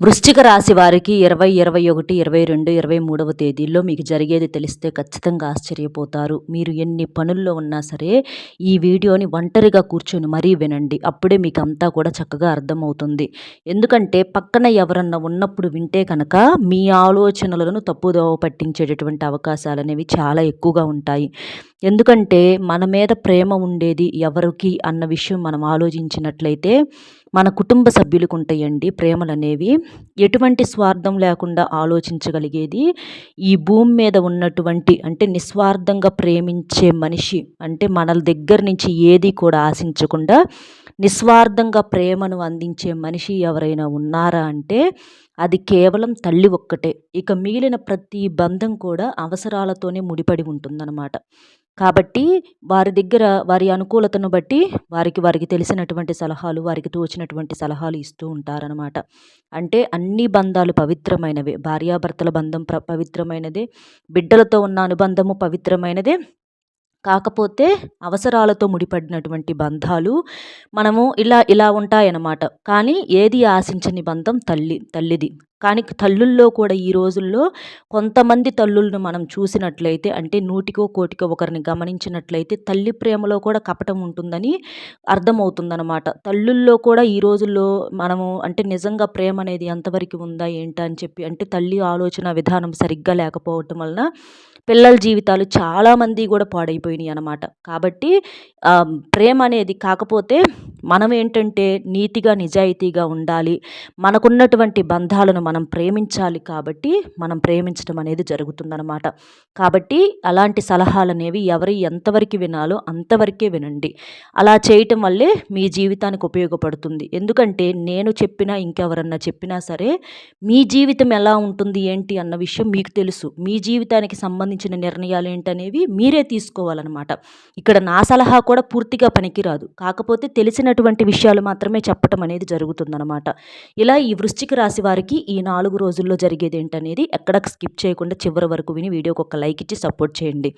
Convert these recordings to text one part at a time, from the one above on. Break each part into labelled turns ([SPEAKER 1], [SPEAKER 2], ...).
[SPEAKER 1] వృశ్చిక రాశి వారికి ఇరవై ఇరవై ఒకటి ఇరవై రెండు ఇరవై మూడవ తేదీల్లో మీకు జరిగేది తెలిస్తే ఖచ్చితంగా ఆశ్చర్యపోతారు. మీరు ఎన్ని పనుల్లో ఉన్నా సరే ఈ వీడియోని ఒంటరిగా కూర్చొని మరీ వినండి. అప్పుడే మీకు అంతా కూడా చక్కగా అర్థమవుతుంది. ఎందుకంటే పక్కన ఎవరన్నా ఉన్నప్పుడు వింటే కనుక మీ ఆలోచనలను తప్పుదోవ పట్టించేటటువంటి అవకాశాలు అనేవి చాలా ఎక్కువగా ఉంటాయి. ఎందుకంటే మన మీద ప్రేమ ఉండేది ఎవరికి అన్న విషయం మనం ఆలోచించినట్లయితే మన కుటుంబ సభ్యులకు ఉంటాయండి ప్రేమలు అనేవి ఎటువంటి స్వార్థం లేకుండా ఆలోచించగలిగేది. ఈ భూమి మీద ఉన్నటువంటి అంటే నిస్వార్థంగా ప్రేమించే మనిషి అంటే మనల దగ్గర నుంచి ఏది కూడా ఆశించకుండా నిస్వార్థంగా ప్రేమను అందించే మనిషి ఎవరైనా ఉన్నారా అంటే అది కేవలం తల్లి ఒక్కటే. ఇక మిగిలిన ప్రతి బంధం కూడా అవసరాలతోనే ముడిపడి ఉంటుందన్నమాట. కాబట్టి వారి దగ్గర వారి అనుకూలతను బట్టి వారికి వారికి తెలిసినటువంటి సలహాలు వారికి తోచినటువంటి సలహాలు ఇస్తూ ఉంటారనమాట అంటే అన్ని బంధాలు పవిత్రమైనవే. భార్యాభర్తల బంధం ప్ర పవిత్రమైనదే. బిడ్డలతో ఉన్న అనుబంధము పవిత్రమైనదే. కాకపోతే అవసరాలతో ముడిపడినటువంటి బంధాలు మనము ఇలా ఇలా ఉంటాయన్నమాట. కానీ ఏది ఆశించని బంధం తల్లి తల్లిది. కానీ తల్లుల్లో కూడా ఈ రోజుల్లో కొంతమంది తల్లులను మనం చూసినట్లయితే అంటే నూటికో కోటికో ఒకరిని గమనించినట్లయితే తల్లి ప్రేమలో కూడా కపటం ఉంటుందని అర్థమవుతుందనమాట తల్లుల్లో కూడా ఈ రోజుల్లో మనము అంటే నిజంగా ప్రేమ అనేది ఎంతవరకు ఉందా ఏంటా అని చెప్పి అంటే తల్లి ఆలోచన విధానం సరిగ్గా లేకపోవటం వలన పిల్లల జీవితాలు చాలామంది కూడా పాడైపోయినాయి అనమాట కాబట్టి ప్రేమ అనేది కాకపోతే మనం ఏంటంటే నీతిగా నిజాయితీగా ఉండాలి. మనకున్నటువంటి బంధాలను మనం ప్రేమించాలి కాబట్టి మనం ప్రేమించడం అనేది జరుగుతుందనమాట కాబట్టి అలాంటి సలహాలు అనేవి ఎవరి ఎంతవరకు వినాలో అంతవరకే వినండి. అలా చేయటం వల్లే మీ జీవితానికి ఉపయోగపడుతుంది. ఎందుకంటే నేను చెప్పినా ఇంకెవరన్నా చెప్పినా సరే మీ జీవితం ఎలా ఉంటుంది ఏంటి అన్న విషయం మీకు తెలుసు. మీ జీవితానికి సంబంధించిన నిర్ణయాలు ఏంటనేవి మీరే తీసుకోవాలన్నమాట. ఇక్కడ నా సలహా కూడా పూర్తిగా పనికిరాదు. కాకపోతే తెలిసినటువంటి విషయాలు మాత్రమే చెప్పటం అనేది జరుగుతుందన్నమాట. ఇలా ఈ వృశ్చిక రాశి వారికి ఈ ఈ నాలుగు రోజుల్లో జరిగేది ఏంటనేది ఎక్కడ స్కిప్ చేయకుండా చివరి వరకు విని వీడియోకి ఒక లైక్ ఇచ్చి సపోర్ట్ చేయండి.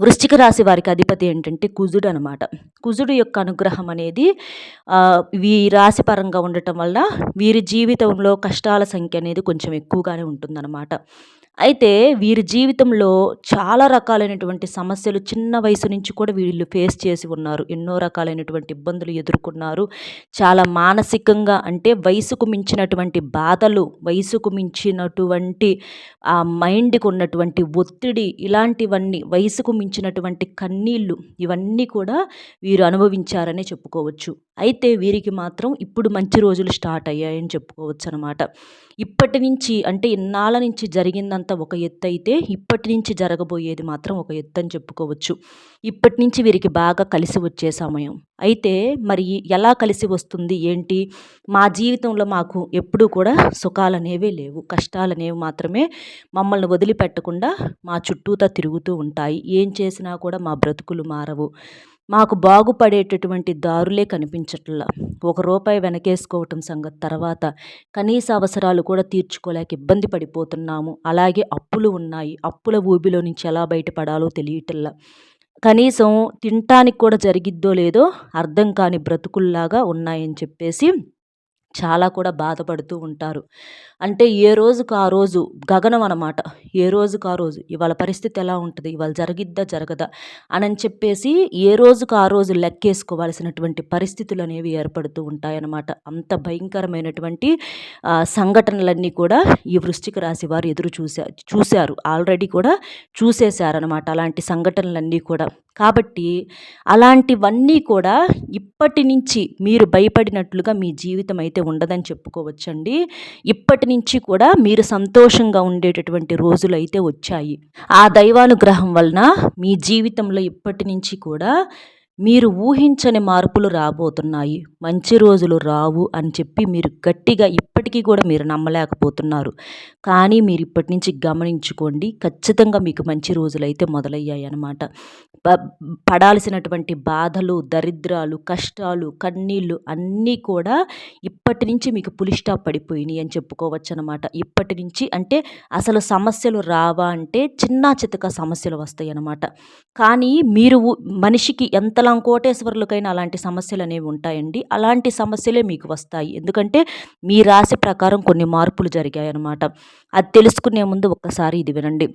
[SPEAKER 1] వృశ్చిక రాశి వారికి అధిపతి ఏంటంటే కుజుడు అనమాట కుజుడు యొక్క అనుగ్రహం అనేది ఈ రాశి పరంగా ఉండటం వల్ల వీరి జీవితంలో కష్టాల సంఖ్య అనేది కొంచెం ఎక్కువగానే ఉంటుందన్నమాట. అయితే వీరి జీవితంలో చాలా రకాలైనటువంటి సమస్యలు చిన్న వయసు నుంచి కూడా వీళ్ళు ఫేస్ చేసి ఉన్నారు. ఎన్నో రకాలైనటువంటి ఇబ్బందులు ఎదుర్కొన్నారు. చాలా మానసికంగా అంటే వయసుకు మించినటువంటి బాధలు వయసుకు మించినటువంటి ఆ మైండ్కి ఉన్నటువంటి ఒత్తిడి ఇలాంటివన్నీ వయసుకు మించినటువంటి కన్నీళ్ళు ఇవన్నీ కూడా వీరు అనుభవించారనే చెప్పుకోవచ్చు. అయితే వీరికి మాత్రం ఇప్పుడు మంచి రోజులు స్టార్ట్ అయ్యాయని చెప్పుకోవచ్చు అనమాట ఇప్పటి నుంచి అంటే ఇన్నాళ్ళ నుంచి జరిగిందంత ఒక ఎత్తు అయితే ఇప్పటి నుంచి జరగబోయేది మాత్రం ఒక ఎత్తు అని చెప్పుకోవచ్చు. ఇప్పటి నుంచి వీరికి బాగా కలిసి వచ్చే సమయం. అయితే మరి ఎలా కలిసి వస్తుంది? ఏంటి? మా జీవితంలో మాకు ఎప్పుడూ కూడా సుఖాలు అనేవి లేవు. కష్టాలు అనేవి మాత్రమే మమ్మల్ని వదిలిపెట్టకుండా మా చుట్టూతా తిరుగుతూ ఉంటాయి. ఏం చేసినా కూడా మా బ్రతుకులు మారవు. మాకు బాగుపడేటటువంటి దారులే కనిపించట్లా. ఒక రూపాయి వెనకేసుకోవటం సంగతి తర్వాత కనీస అవసరాలు కూడా తీర్చుకోలేక ఇబ్బంది పడిపోతున్నాము. అలాగే అప్పులు ఉన్నాయి. అప్పుల ఊబిలో నుంచి ఎలా బయటపడాలో తెలియటల్లా కనీసం తినటానికి కూడా జరిగిద్దో లేదో అర్థం కాని బ్రతుకుల్లాగా ఉన్నాయని చెప్పేసి చాలా కూడా బాధపడుతూ ఉంటారు. అంటే ఏ రోజుకు ఆ రోజు గగనం అనమాట ఏ రోజుకు ఆ రోజు? ఇవాళ పరిస్థితి ఎలా ఉంటుంది? ఇవాళ జరిగిద్దా? జరగదా? అని చెప్పేసి ఏ రోజుకు ఆ రోజు లెక్కేసుకోవాల్సినటువంటి పరిస్థితులు అనేవి ఏర్పడుతూ ఉంటాయన్నమాట. అంత భయంకరమైనటువంటి సంఘటనలన్నీ కూడా ఈ వృశ్చిక రాశి వారు ఎదురు చూసా చూశారు. ఆల్రెడీ కూడా చూసేశారనమాట అలాంటి సంఘటనలన్నీ కూడా. కాబట్టి అలాంటివన్నీ కూడా ఇప్పటి నుంచి మీరు భయపడినట్లుగా మీ జీవితం అయితే ఉండదని చెప్పుకోవచ్చండి. ఇప్పటి నుంచి కూడా మీరు సంతోషంగా ఉండేటటువంటి రోజులు అయితే వచ్చాయి. ఆ దైవానుగ్రహం వలన మీ జీవితంలో ఇప్పటి నుంచి కూడా మీరు ఊహించని మార్పులు రాబోతున్నాయి. మంచి రోజులు రావు అని చెప్పి మీరు గట్టిగా ఇప్పటికీ కూడా మీరు నమ్మలేకపోతున్నారు. కానీ మీరు ఇప్పటి నుంచి గమనించుకోండి ఖచ్చితంగా మీకు మంచి రోజులు అయితే మొదలయ్యాయి అన్నమాట పడాల్సినటువంటి బాధలు దరిద్రాలు కష్టాలు కన్నీళ్ళు అన్నీ కూడా ఇప్పటి నుంచి మీకు పులి పడిపోయినాయి అని చెప్పుకోవచ్చు అనమాట ఇప్పటి నుంచి అంటే అసలు సమస్యలు రావా అంటే చిన్న చితక సమస్యలు వస్తాయి అన్నమాట కానీ మీరు మనిషికి ఎంతలా కోటేశ్వరులకైనా అలాంటి సమస్యలు అనేవి ఉంటాయండి. అలాంటి సమస్యలే మీకు వస్తాయి. ఎందుకంటే మీ రాశి ప్రకారం కొన్ని మార్పులు జరిగాయి అన్నమాట అది తెలుసుకునే ముందు ఒక్కసారి ఇది వినండి.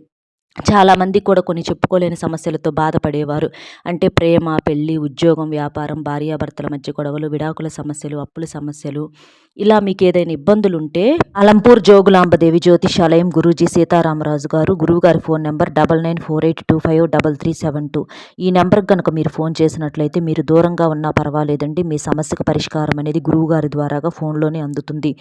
[SPEAKER 1] చాలామంది కూడా కొన్ని చెప్పుకోలేని సమస్యలతో బాధపడేవారు. అంటే ప్రేమ పెళ్ళి ఉద్యోగం వ్యాపారం భార్యాభర్తల మధ్య గొడవలు విడాకుల సమస్యలు అప్పుల సమస్యలు. ఇలా మీకు ఏదైనా ఇబ్బందులు ఉంటే అలంపూర్ జోగులాంబదేవి జ్యోతిషాలయం గురూజీ సీతారామరాజు గారు గురువుగారి phone number double nine four eight two five double three seven two. ఈ నెంబర్కి కనుక మీరు ఫోన్ చేసినట్లయితే మీరు దూరంగా ఉన్నా పర్వాలేదండి. మీ సమస్యకు పరిష్కారం అనేది గురువుగారి ద్వారాగా ఫోన్లోనే అందుతుంది.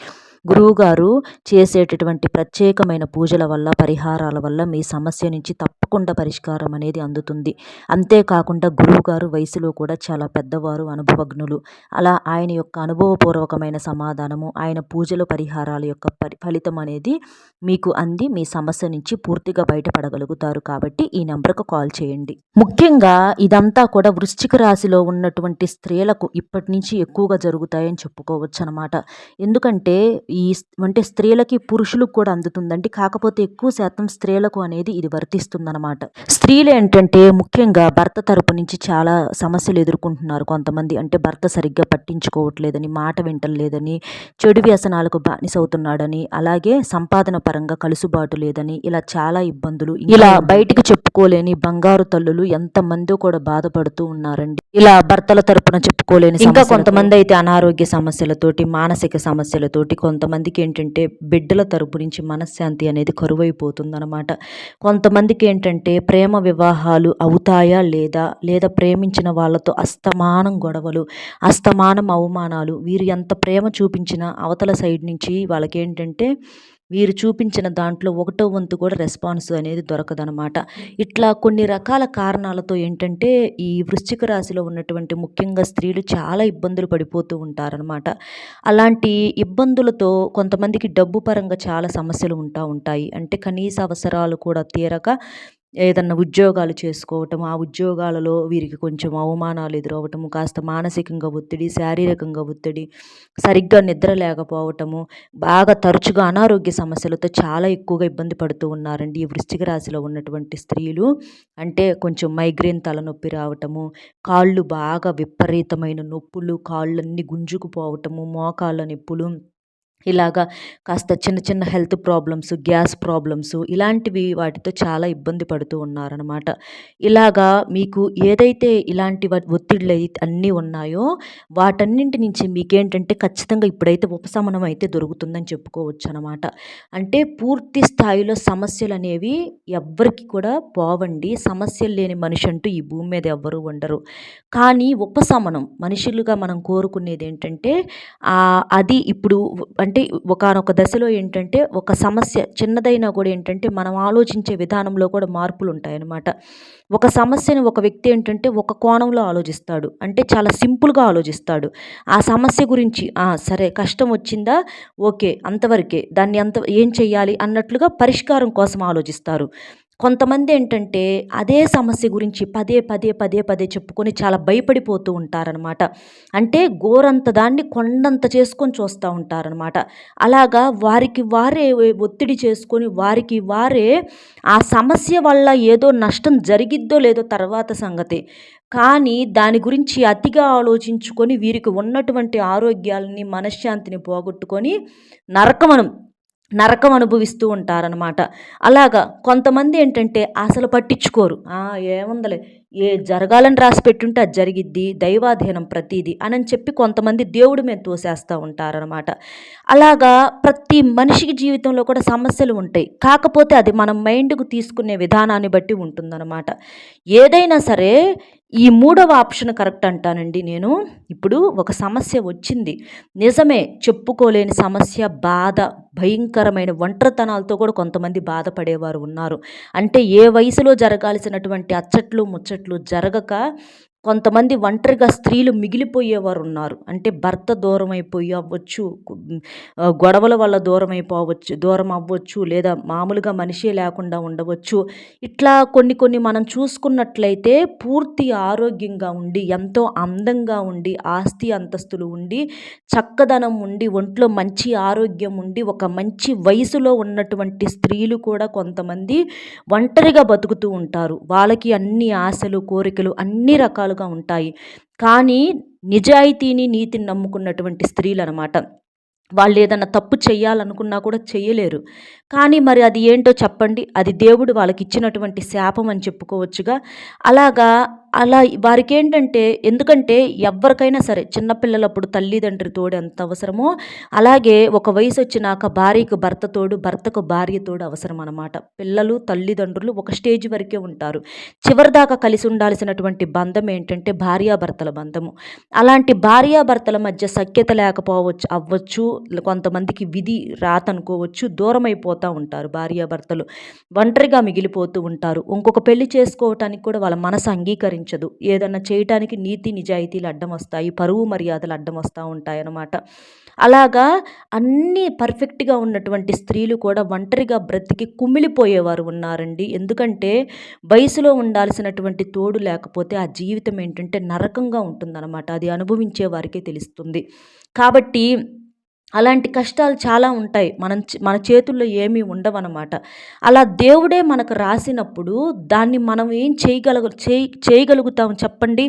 [SPEAKER 1] గురువుగారు చేసేటటువంటి ప్రత్యేకమైన పూజల వల్ల పరిహారాల వల్ల మీ సమస్య నుంచి తప్పకుండా పరిష్కారం అనేది అందుతుంది. అంతేకాకుండా గురువుగారు వయసులో కూడా చాలా పెద్దవారు అనుభవజ్ఞులు. అలా ఆయన యొక్క అనుభవపూర్వకమైన సమాధానము ఆయన పూజల పరిహారాల యొక్క పరి ఫలితం అనేది మీకు అంది మీ సమస్య నుంచి పూర్తిగా బయటపడగలుగుతారు కాబట్టి ఈ నెంబర్కు కాల్ చేయండి. ముఖ్యంగా ఇదంతా కూడా వృశ్చిక రాశిలో ఉన్నటువంటి స్త్రీలకు ఇప్పటి నుంచి ఎక్కువగా జరుగుతాయని చెప్పుకోవచ్చు అనమాట ఎందుకంటే ఈ అంటే స్త్రీలకి పురుషులకు కూడా అందుతుందండి. కాకపోతే ఎక్కువ శాతం స్త్రీలకు అనేది ఇది వర్తిస్తుందన్నమాట స్త్రీలు ఏంటంటే ముఖ్యంగా భర్త తరపు నుంచి చాలా సమస్యలు ఎదుర్కొంటున్నారు కొంతమంది. అంటే భర్త సరిగ్గా పట్టించుకోవట్లేదని మాట వింటలేదని చెడు వ్యసనాలకు బానిసవుతున్నాడని అలాగే సంపాదన పరంగా కలుసుబాటు లేదని ఇలా చాలా ఇబ్బందులు. ఇలా బయటికి చెప్పుకోలేని బంగారు తల్లులు ఎంతమందో కూడా బాధపడుతూ ఉన్నారండి. ఇలా భర్తల తరపున చెప్పుకోలేని ఇంకా కొంతమంది అయితే అనారోగ్య సమస్యలతోటి మానసిక సమస్యలతోటి కొంత కొంతమందికి ఏంటంటే బిడ్డల తరపు నుంచి మనశ్శాంతి అనేది కరువైపోతుందన్నమాట. కొంతమందికి ఏంటంటే ప్రేమ వివాహాలు అవుతాయా లేదా? లేదా ప్రేమించిన వాళ్ళతో అస్తమానం గొడవలు అస్తమానం అవమానాలు వీరు ఎంత ప్రేమ చూపించినా అవతల సైడ్ నుంచి వాళ్ళకి ఏంటంటే వీరు చూపించిన దాంట్లో ఒకటో వంతు కూడా రెస్పాన్స్ అనేది దొరకదనమాట ఇట్లా కొన్ని రకాల కారణాలతో ఏంటంటే ఈ వృశ్చిక రాశిలో ఉన్నటువంటి ముఖ్యంగా స్త్రీలు చాలా ఇబ్బందులు పడిపోతూ ఉంటారనమాట అలాంటి ఇబ్బందులతో కొంతమందికి డబ్బు పరంగా చాలా సమస్యలు ఉంటా ఉంటాయి. అంటే కనీస అవసరాలు కూడా తీరక ఏదన్నా ఉద్యోగాలు చేసుకోవటం ఆ ఉద్యోగాలలో వీరికి కొంచెం అవమానాలు ఎదురవ్వటము కాస్త మానసికంగా ఒత్తిడి శారీరకంగా ఒత్తిడి సరిగ్గా నిద్ర లేకపోవటము బాగా తరచుగా అనారోగ్య సమస్యలతో చాలా ఎక్కువగా ఇబ్బంది పడుతూ ఉన్నారండి. ఈ వృశ్చిక రాశిలో ఉన్నటువంటి స్త్రీలు అంటే కొంచెం మైగ్రేన్ తలనొప్పి రావటము కాళ్ళు బాగా విపరీతమైన నొప్పులు కాళ్ళన్నీ గుంజుకుపోవటము మోకాళ్ళ నొప్పులు ఇలాగా కాస్త చిన్న చిన్న హెల్త్ ప్రాబ్లమ్స్ గ్యాస్ ప్రాబ్లమ్స్ ఇలాంటివి వాటితో చాలా ఇబ్బంది పడుతూ ఉన్నారనమాట ఇలాగా మీకు ఏదైతే ఇలాంటి ఒత్తిళ్ళు అన్నీ ఉన్నాయో వాటన్నింటి నుంచి మీకేంటంటే ఖచ్చితంగా ఇప్పుడైతే ఉపశమనం అయితే దొరుకుతుందని చెప్పుకోవచ్చు అనమాట అంటే పూర్తి స్థాయిలో సమస్యలు అనేవి ఎవ్వరికి కూడా పోవండి. సమస్యలు లేని మనిషి అంటూ ఈ భూమి మీద ఎవ్వరూ ఉండరు. కానీ ఉపశమనం మనుషులుగా మనం కోరుకునేది ఏంటంటే అది ఇప్పుడు అంటే ఒకనొక దశలో ఏంటంటే ఒక సమస్య చిన్నదైనా కూడా ఏంటంటే మనం ఆలోచించే విధానంలో కూడా మార్పులు ఉంటాయన్నమాట ఒక సమస్యని ఒక వ్యక్తి ఏంటంటే ఒక కోణంలో ఆలోచిస్తాడు. అంటే చాలా సింపుల్గా ఆలోచిస్తాడు. ఆ సమస్య గురించి సరే కష్టం వచ్చిందా? ఓకే అంతవరకే. దాన్ని అంత ఏం చెయ్యాలి? అన్నట్లుగా పరిష్కారం కోసం ఆలోచిస్తారు. కొంతమంది ఏంటంటే అదే సమస్య గురించి పదే పదే పదే పదే చెప్పుకొని చాలా భయపడిపోతూ ఉంటారనమాట అంటే గోరంత దాన్ని కొండంత చేసుకొని చూస్తూ ఉంటారనమాట అలాగా వారికి వారే ఒత్తిడి చేసుకొని వారికి వారే ఆ సమస్య వల్ల ఏదో నష్టం జరిగిద్దో లేదో తర్వాత సంగతి. కానీ దాని గురించి అతిగా ఆలోచించుకొని వీరికి ఉన్నటువంటి ఆరోగ్యాలని మనశ్శాంతిని పోగొట్టుకొని నరకమనం. నరకం అనుభవిస్తూ ఉంటారనమాట అలాగా కొంతమంది ఏంటంటే అసలు పట్టించుకోరు. ఏముందలే ఏ జరగాలని రాసి పెట్టుంటే అది జరిగిద్ది దైవాధీనం ప్రతీది అని చెప్పి కొంతమంది దేవుడి మీద తోసేస్తూ ఉంటారనమాట అలాగా ప్రతి మనిషికి జీవితంలో కూడా సమస్యలు ఉంటాయి. కాకపోతే అది మనం మైండ్కు తీసుకునే విధానాన్ని బట్టి ఉంటుందన్నమాట. ఏదైనా సరే ఈ మూడవ ఆప్షన్ కరెక్ట్ అంటానండి నేను. ఇప్పుడు ఒక సమస్య వచ్చింది. నిజమే చెప్పుకోలేని సమస్య బాధ భయంకరమైన ఒంటరితనాలతో కూడా కొంతమంది బాధపడేవారు ఉన్నారు. అంటే ఏ వయసులో జరగాల్సినటువంటి అచ్చట్లు ముచ్చట్లు జరగక కొంతమంది ఒంటరిగా స్త్రీలు మిగిలిపోయేవారు ఉన్నారు అంటే భర్త దూరం అయిపోయి అవ్వచ్చు గొడవల వల్ల దూరం అయిపోవచ్చు దూరం అవ్వచ్చు లేదా మామూలుగా మనిషే లేకుండా ఉండవచ్చు. ఇట్లా కొన్ని కొన్ని మనం చూసుకున్నట్లయితే పూర్తి ఆరోగ్యంగా ఉండి ఎంతో అందంగా ఉండి ఆస్తి అంతస్తులు ఉండి చక్కదనం ఉండి ఒంట్లో మంచి ఆరోగ్యం ఉండి ఒక మంచి వయసులో ఉన్నటువంటి స్త్రీలు కూడా కొంతమంది ఒంటరిగా బతుకుతూ ఉంటారు. వాళ్ళకి అన్ని ఆశలు కోరికలు అన్ని రకాలుగా ఉంటాయి. కానీ నిజాయితీని నీతిని నమ్ముకున్నటువంటి స్త్రీలు అనమాట వాళ్ళు ఏదన్నా తప్పు చేయాలనుకున్నా కూడా చేయలేరు కానీ మరి అది ఏంటో చెప్పండి. అది దేవుడు వాళ్ళకి ఇచ్చినటువంటి శాపం అని చెప్పుకోవచ్చుగా. అలాగా అలా వారికి ఏంటంటే ఎందుకంటే ఎవరికైనా సరే చిన్నపిల్లలప్పుడు తల్లిదండ్రి తోడు ఎంత అవసరమో అలాగే ఒక వయసు వచ్చినాక భార్యకు భర్త తోడు భర్తకు భార్య తోడు అవసరం అనమాట పిల్లలు తల్లిదండ్రులు ఒక స్టేజ్ వరకే ఉంటారు. చివరిదాకా కలిసి ఉండాల్సినటువంటి బంధం ఏంటంటే భార్యాభర్తల బంధము. అలాంటి భార్యాభర్తల మధ్య సఖ్యత లేకపోవచ్చు అవ్వచ్చు కొంతమందికి విధి రాతనుకోవచ్చు దూరం అయిపోతూ ఉంటారు భార్యాభర్తలు. ఒంటరిగా మిగిలిపోతూ ఉంటారు. ఇంకొక పెళ్ళి చేసుకోవటానికి కూడా వాళ్ళ మనసు అంగీకరించదు ఏదన్నా చేయటానికి నీతి నిజాయితీలు అడ్డం వస్తాయి పరువు మర్యాదలు అడ్డం వస్తూ ఉంటాయన్నమాట. అలాగా అన్నీ పర్ఫెక్ట్గా ఉన్నటువంటి స్త్రీలు కూడా ఒంటరిగా బ్రతికి కుమిలిపోయేవారు ఉన్నారండి. ఎందుకంటే వయసులో ఉండాల్సినటువంటి తోడు లేకపోతే ఆ జీవితం ఏంటంటే నరకంగా ఉంటుందన్నమాట. అది అనుభవించే వారికే తెలుస్తుంది. కాబట్టి అలాంటి కష్టాలు చాలా ఉంటాయి. మనం మన చేతుల్లో ఏమీ ఉండవన్నమాట. అలా దేవుడే మనకు రాసినప్పుడు దాన్ని మనం ఏం చేయగలగ చేయి చేయగలుగుతాం చెప్పండి?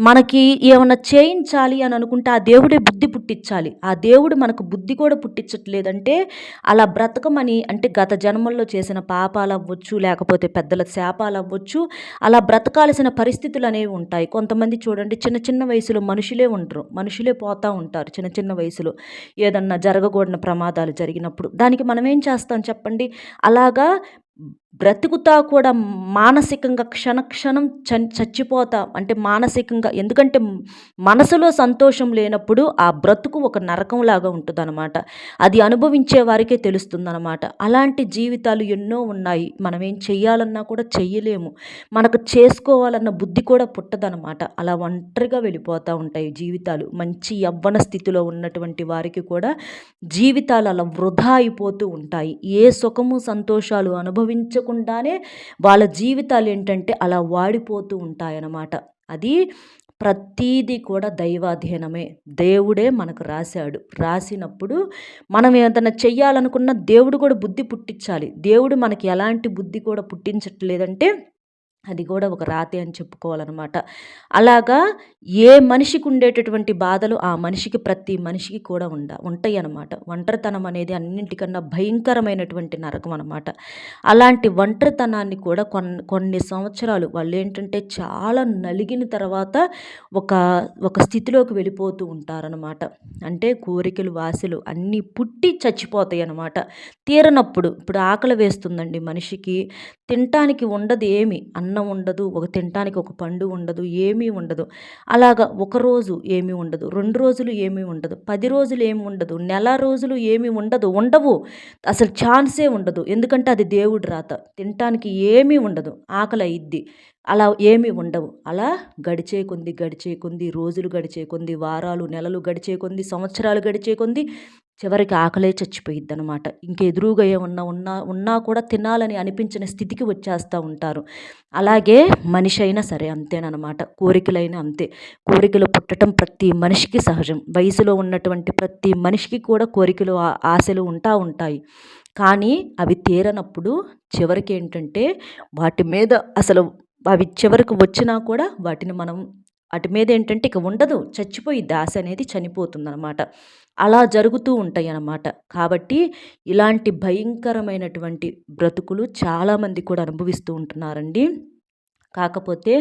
[SPEAKER 1] మనకి ఏమైనా చేయించాలి అని అనుకుంటే ఆ దేవుడే బుద్ధి పుట్టించాలి. ఆ దేవుడు మనకు బుద్ధి కూడా పుట్టించట్లేదంటే అలా బ్రతకమని అంటే గత జన్మల్లో చేసిన పాపాలు అవ్వచ్చు లేకపోతే పెద్దల శాపాలు అవ్వచ్చు అలా బ్రతకాల్సిన పరిస్థితులు అనేవి ఉంటాయి. కొంతమంది చూడండి చిన్న చిన్న వయసులో మనుషులే ఉంటారు. మనుషులే పోతూ ఉంటారు చిన్న చిన్న వయసులో. ఏదైనా ఏదన్నా జరగకూడని ప్రమాదాలు జరిగినప్పుడు దానికి మనం ఏం చేస్తాం చెప్పండి? అలాగా బ్రతుకుతా కూడా మానసికంగా క్షణక్షణం చ చచ్చిపోతా. అంటే మానసికంగా ఎందుకంటే మనసులో సంతోషం లేనప్పుడు ఆ బ్రతుకు ఒక నరకంలాగా ఉంటుందన్నమాట. అది అనుభవించే వారికే తెలుస్తుందన్నమాట. అలాంటి జీవితాలు ఎన్నో ఉన్నాయి. మనం ఏం చెయ్యాలన్నా కూడా చెయ్యలేము. మనకు చేసుకోవాలన్న బుద్ధి కూడా పుట్టదనమాట అలా ఒంటరిగా వెళ్ళిపోతూ ఉంటాయి జీవితాలు. మంచి యవ్వన స్థితిలో ఉన్నటువంటి వారికి కూడా జీవితాలు అలా వృధా అయిపోతూ ఉంటాయి. ఏ సుఖము సంతోషాలు అనుభవించ ఆలోచించకుండానే వాళ్ళ జీవితాలు ఏంటంటే అలా వాడిపోతూ ఉంటాయన్నమాట. అది ప్రతీది కూడా దైవాధీనమే దేవుడే మనకు రాశాడు. రాసినప్పుడు మనం ఏదైనా చెయ్యాలనుకున్న దేవుడు కూడా బుద్ధి పుట్టించాలి. దేవుడు మనకి ఎలాంటి బుద్ధి కూడా పుట్టించట్లేదంటే అది కూడా ఒక రాతే అని చెప్పుకోవాలన్నమాట. అలాగా ఏ మనిషికి ఉండేటటువంటి బాధలు ఆ మనిషికి ప్రతి మనిషికి కూడా ఉండ ఉంటాయి అన్నమాట ఒంటరితనం అనేది అన్నింటికన్నా భయంకరమైనటువంటి నరకం అనమాట అలాంటి ఒంటరితనాన్ని కూడా కొన్ని కొన్ని సంవత్సరాలు వాళ్ళు ఏంటంటే చాలా నలిగిన తర్వాత ఒక ఒక స్థితిలోకి వెళ్ళిపోతూ ఉంటారనమాట అంటే కోరికలు వాసులు అన్నీ పుట్టి చచ్చిపోతాయి అన్నమాట తీరనప్పుడు ఇప్పుడు ఆకలి వేస్తుందండి మనిషికి తినటానికి ఉండదు ఏమి. అన్న ఉండదు ఒక తినటానికి ఒక పండు ఉండదు ఏమీ ఉండదు. అలాగా ఒకరోజు ఏమీ ఉండదు రెండు రోజులు ఏమీ ఉండదు పది రోజులు ఏమి ఉండదు నెల రోజులు ఏమీ ఉండదు ఉండవు. అసలు ఛాన్సే ఉండదు. ఎందుకంటే అది దేవుడు రాత. తినటానికి ఏమీ ఉండదు. ఆకలి అయిద్ది. అలా ఏమీ ఉండవు. అలా గడిచే కొంది గడిచే కొంది రోజులు గడిచే కొంది వారాలు నెలలు గడిచే కొంది సంవత్సరాలు గడిచే కొంది చివరికి ఆకలే చచ్చిపోయిద్ది అనమాట ఇంకెదురుగా ఏమన్నా ఉన్నా ఉన్నా కూడా తినాలని అనిపించిన స్థితికి వచ్చేస్తూ ఉంటారు. అలాగే మనిషి అయినా సరే అంతేనమాట కోరికలైనా అంతే. కోరికలు పుట్టడం ప్రతి మనిషికి సహజం. వయసులో ఉన్నటువంటి ప్రతి మనిషికి కూడా కోరికలు ఆశలు ఉంటా ఉంటాయి. కానీ అవి తీరనప్పుడు చివరికి ఏంటంటే వాటి మీద అసలు అవి చివరికి వచ్చినా కూడా వాటిని మనం వాటి మీద ఏంటంటే ఇక ఉండదు. చచ్చిపోయి దాస అనేది చనిపోతుందన్నమాట. అలా జరుగుతూ ఉంటాయి అన్నమాట కాబట్టి ఇలాంటి భయంకరమైనటువంటి బ్రతుకులు చాలామంది కూడా అనుభవిస్తూ ఉంటున్నారండి. కాకపోతే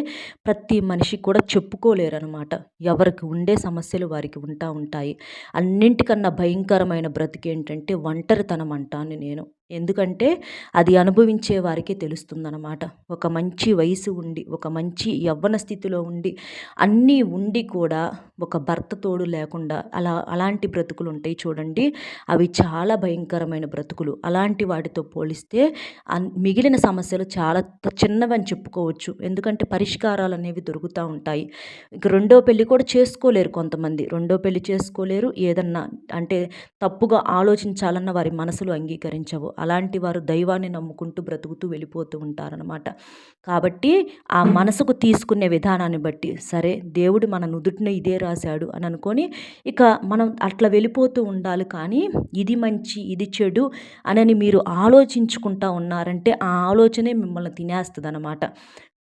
[SPEAKER 1] ప్రతి మనిషి కూడా చెప్పుకోలేరనమాట ఎవరికి ఉండే సమస్యలు వారికి ఉంటా ఉంటాయి. అన్నింటికన్నా భయంకరమైన బ్రతికేంటంటే ఒంటరితనం అంటాను నేను. ఎందుకంటే అది అనుభవించే వారికే తెలుస్తుందన్నమాట. ఒక మంచి వయసు ఉండి ఒక మంచి యవ్వన స్థితిలో ఉండి అన్నీ ఉండి కూడా ఒక భర్త తోడు లేకుండా అలా అలాంటి బ్రతుకులు ఉంటాయి చూడండి. అవి చాలా భయంకరమైన బ్రతుకులు. అలాంటి వాటితో పోలిస్తే మిగిలిన సమస్యలు చాలా చిన్నవని చెప్పుకోవచ్చు. ఎందుకంటే పరిష్కారాలు అనేవి దొరుకుతూ ఉంటాయి. ఇక రెండో పెళ్ళి కూడా చేసుకోలేరు కొంతమంది. రెండో పెళ్ళి చేసుకోలేరు. ఏదన్నా అంటే తప్పుగా ఆలోచించాలన్న వారి మనసులు అంగీకరించవు. అలాంటి వారు దైవాన్ని నమ్ముకుంటూ బ్రతుకుతూ వెళ్ళిపోతూ ఉంటారనమాట కాబట్టి ఆ మనసుకు తీసుకునే విధానాన్ని బట్టి సరే దేవుడు మన నుదుటిన ఇదే రాశాడు అని అనుకొని ఇక మనం అట్లా వెళ్ళిపోతూ ఉండాలి కానీ ఇది మంచి ఇది చెడు అనని మీరు ఆలోచించుకుంటా ఉన్నారంటే ఆ ఆలోచనే మిమ్మల్ని తినేస్తుంది అనమాట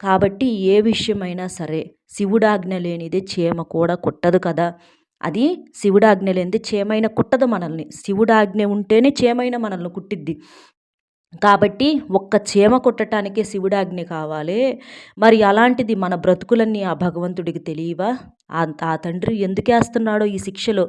[SPEAKER 1] కాబట్టి ఏ విషయమైనా సరే శివుడాజ్ఞ లేనిదే చీమ కూడా కుట్టదు కదా. అది శివుడాజ్ఞ లేనిది చేమైన కుట్టదు మనల్ని. శివుడాజ్ఞ ఉంటేనే చేమైన మనల్ని కుట్టిద్ది. కాబట్టి ఒక్క చీమ కుట్టడానికే శివుడాజ్ఞ కావాలి. మరి అలాంటిది మన బ్రతుకులన్నీ ఆ భగవంతుడికి తెలియవా? ఆ తండ్రి ఎందుకేస్తున్నాడో ఈ శిక్షలో?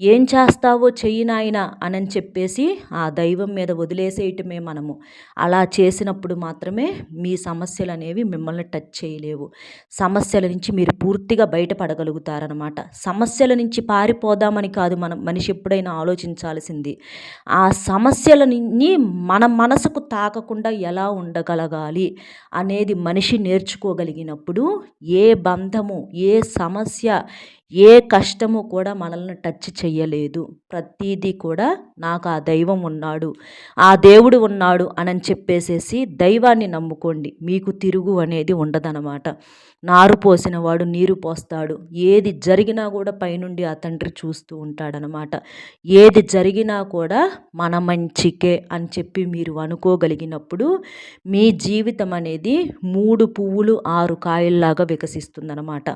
[SPEAKER 1] ఏం చేస్తావో చెయ్యి నాయన అని చెప్పేసి ఆ దైవం మీద వదిలేసేయటమే మనము. అలా చేసినప్పుడు మాత్రమే మీ సమస్యలు అనేవి మిమ్మల్ని టచ్ చేయలేవు. సమస్యల నుంచి మీరు పూర్తిగా బయటపడగలుగుతారనమాట సమస్యల నుంచి పారిపోదామని కాదు మనం మనిషి ఎప్పుడైనా ఆలోచించాల్సింది. ఆ సమస్యలని మన మనసుకు తాకకుండా ఎలా ఉండగలగాలి అనేది మనిషి నేర్చుకోగలిగినప్పుడు ఏ బంధము ఏ సమస్య や ఏ కష్టము కూడా మనల్ని టచ్ చేయలేదు ప్రతీదీ కూడా నాకు ఆ దైవం ఉన్నాడు. ఆ దేవుడు ఉన్నాడు అని చెప్పేసేసి దైవాన్ని నమ్ముకోండి. మీకు తిరుగు అనేది ఉండదనమాట నారు పోసిన వాడు నీరు పోస్తాడు. ఏది జరిగినా కూడా పైనుండి ఆ తండ్రి చూస్తూ ఉంటాడనమాట ఏది జరిగినా కూడా మన మంచికే అని చెప్పి మీరు అనుకోగలిగినప్పుడు మీ జీవితం అనేది మూడు పువ్వులు ఆరు కాయల్లాగా వికసిస్తుందనమాట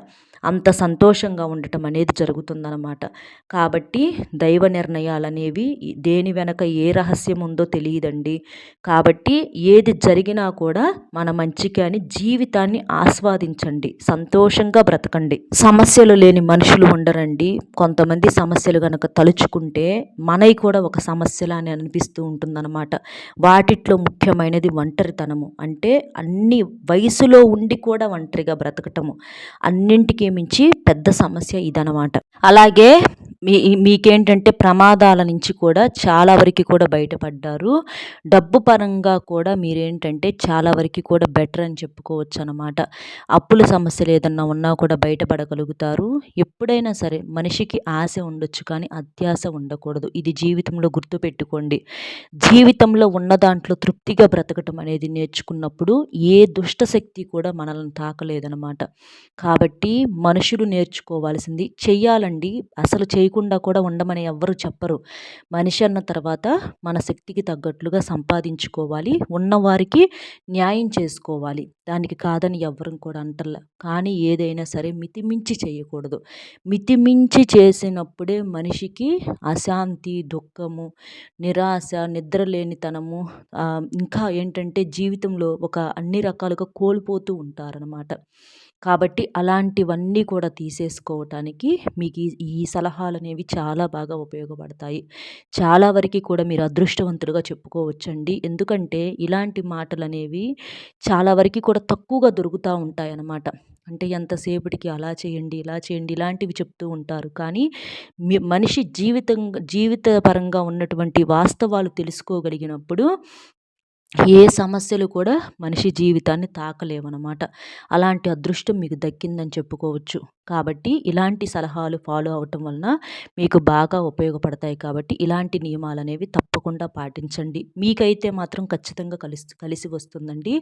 [SPEAKER 1] అంత సంతోషంగా ఉండటం అనేది జరుగుతుందన్నమాట. కాబట్టి దైవ నిర్ణయాలు అనేవి దేని వెనక ఏ రహస్యం ఉందో తెలియదండి. కాబట్టి ఏది జరిగినా కూడా మన మంచికి అని జీవితాన్ని ఆస్వాదించండి. సంతోషంగా బ్రతకండి. సమస్యలు లేని మనుషులు ఉండరండి. కొంతమంది సమస్యలు కనుక తలుచుకుంటే మనవి కూడా ఒక సమస్యలా అని అనిపిస్తూ ఉంటుందన్నమాట. వాటిట్లో ముఖ్యమైనది ఒంటరితనము. అంటే అన్ని వయసులో ఉండి కూడా ఒంటరిగా బ్రతకటము. అన్నింటికీ మించి పెద్ద సమస్య ఇదనమాట అలాగే మీ మీకేంటంటే ప్రమాదాల నుంచి కూడా చాలా వరకు కూడా బయటపడ్డారు. డబ్బు పరంగా కూడా మీరేంటంటే చాలా వరకు కూడా బెటర్ అని చెప్పుకోవచ్చు అనమాట అప్పుల సమస్యలు ఏదన్నా ఉన్నా కూడా బయటపడగలుగుతారు. ఎప్పుడైనా సరే మనిషికి ఆశ ఉండొచ్చు కానీ అత్యాశ ఉండకూడదు. ఇది జీవితంలో గుర్తుపెట్టుకోండి జీవితంలో ఉన్న దాంట్లో తృప్తిగా బ్రతకటం అనేది నేర్చుకున్నప్పుడు ఏ దుష్ట శక్తి కూడా మనల్ని తాకలేదనమాట కాబట్టి మనుషులు నేర్చుకోవాల్సింది చెయ్యాలండి. అసలు చేయకుండా కూడా ఉండమని ఎవ్వరు చెప్పరు. మనిషి అన్న తర్వాత మన శక్తికి తగ్గట్లుగా సంపాదించుకోవాలి. ఉన్నవారికి న్యాయం చేసుకోవాలి. దానికి కాదని ఎవ్వరం కూడా అంటల్లా కానీ ఏదైనా సరే మితిమించి చేయకూడదు. మితిమించి చేసినప్పుడే మనిషికి అశాంతి దుఃఖము నిరాశ నిద్రలేనితనము ఇంకా ఏంటంటే జీవితంలో ఒక అన్ని రకాలుగా కోల్పోతూ ఉంటారనమాట కాబట్టి అలాంటివన్నీ కూడా తీసేసుకోవటానికి మీకు ఈ ఈ సలహాలు అనేవి చాలా బాగా ఉపయోగపడతాయి. చాలా వరకు కూడా మీరు అదృష్టవంతులుగా చెప్పుకోవచ్చండి. ఎందుకంటే ఇలాంటి మాటలు అనేవి చాలా వరకు కూడా తక్కువగా దొరుకుతూ ఉంటాయి అన్నమాట అంటే ఎంతసేపటికి అలా చేయండి ఇలా చేయండి ఇలాంటివి చెప్తూ ఉంటారు. కానీ మనిషి జీవితం జీవితపరంగా ఉన్నటువంటి వాస్తవాలు తెలుసుకోగలిగినప్పుడు ఏ సమస్యలు కూడా మనిషి జీవితాన్ని తాకలేవనమాట. అలాంటి అదృష్టం మీకు దక్కిందని చెప్పుకోవచ్చు. కాబట్టి ఇలాంటి సలహాలు ఫాలో అవటం వలన మీకు బాగా ఉపయోగపడతాయి కాబట్టి ఇలాంటి నియమాలు అనేవి తప్పకుండా పాటించండి. మీకైతే మాత్రం ఖచ్చితంగా కలిసి కలిసి వస్తుందండి.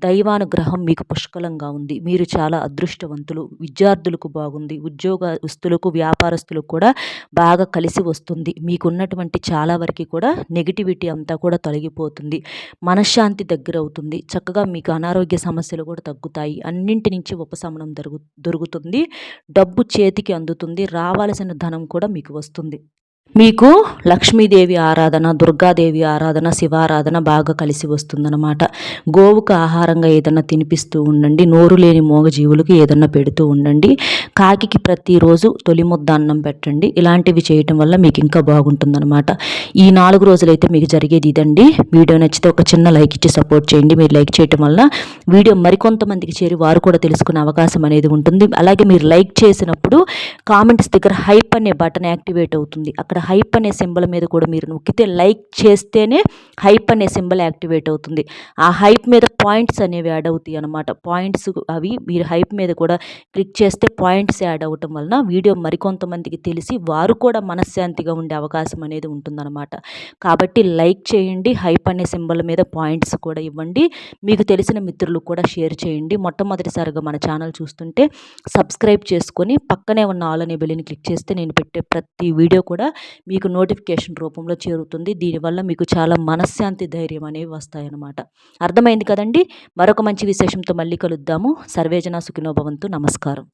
[SPEAKER 1] దైవానుగ్రహం మీకు పుష్కలంగా ఉంది. మీరు చాలా అదృష్టవంతులు విద్యార్థులకు బాగుంది ఉద్యోగస్తులకు వ్యాపారస్తులకు కూడా బాగా కలిసి వస్తుంది. మీకున్నటువంటి చాలా వరకు కూడా నెగిటివిటీ అంతా కూడా తొలగిపోతుంది. మనశ్శాంతి దగ్గర అవుతుంది. చక్కగా మీకు అనారోగ్య సమస్యలు కూడా తగ్గుతాయి. అన్నింటి నుంచి ఉపశమనం దొరుకు దొరుకుతుంది. డబ్బు చేతికి అందుతుంది రావాల్సిన ధనం కూడా మీకు వస్తుంది. మీకు లక్ష్మీదేవి ఆరాధన దుర్గాదేవి ఆరాధన శివారాధన బాగా కలిసి వస్తుందన్నమాట. గోవుకు ఆహారంగా ఏదన్నా తినిపిస్తూ ఉండండి నోరు లేని మూగజీవులకు ఏదన్నా పెడుతూ ఉండండి కాకికి ప్రతిరోజు తొలి ముద్ద అన్నం పెట్టండి ఇలాంటివి చేయటం వల్ల మీకు ఇంకా బాగుంటుందన్నమాట. ఈ నాలుగు రోజులైతే మీకు జరిగేది ఇదండి. వీడియో నచ్చితే ఒక చిన్న లైక్ ఇచ్చి సపోర్ట్ చేయండి. మీరు లైక్ చేయటం వల్ల వీడియో మరికొంతమందికి చేరి వారు కూడా తెలుసుకునే అవకాశం అనేది ఉంటుంది. అలాగే మీరు లైక్ చేసినప్పుడు కామెంట్స్ దగ్గర హైప్ అనే బటన్ యాక్టివేట్ అవుతుంది. అక్కడ హైప్ అనే సింబల్ మీద కూడా మీరు నొక్కితే లైక్ చేస్తేనే హైప్ అనే సింబల్ యాక్టివేట్ అవుతుంది. ఆ హైప్ మీద పాయింట్స్ అనేవి యాడ్ అవుతాయి అనమాట పాయింట్స్ అవి మీరు హైప్ మీద కూడా క్లిక్ చేస్తే పాయింట్స్ యాడ్ అవ్వటం వలన వీడియో మరికొంతమందికి తెలిసి వారు కూడా మనశ్శాంతిగా ఉండే అవకాశం అనేది ఉంటుందన్నమాట. కాబట్టి లైక్ చేయండి హైప్ అనే సింబల్ మీద పాయింట్స్ కూడా ఇవ్వండి. మీకు తెలిసిన మిత్రులు కూడా షేర్ చేయండి. మొట్టమొదటిసారిగా మన ఛానల్ చూస్తుంటే సబ్స్క్రైబ్ చేసుకొని పక్కనే ఉన్న ఆల్ అనే బెల్లిని క్లిక్ చేస్తే నేను పెట్టే ప్రతి వీడియో కూడా మీకు నోటిఫికేషన్ రూపంలో చేరుతుంది. దీనివల్ల మీకు చాలా మనశ్శాంతి ధైర్యం అనేవి వస్తాయన్నమాట. అర్థమైంది కదండి? మరొక మంచి విశేషంతో మళ్ళీ కలుద్దాము. సర్వేజన సుఖినోభవంతు నమస్కారం.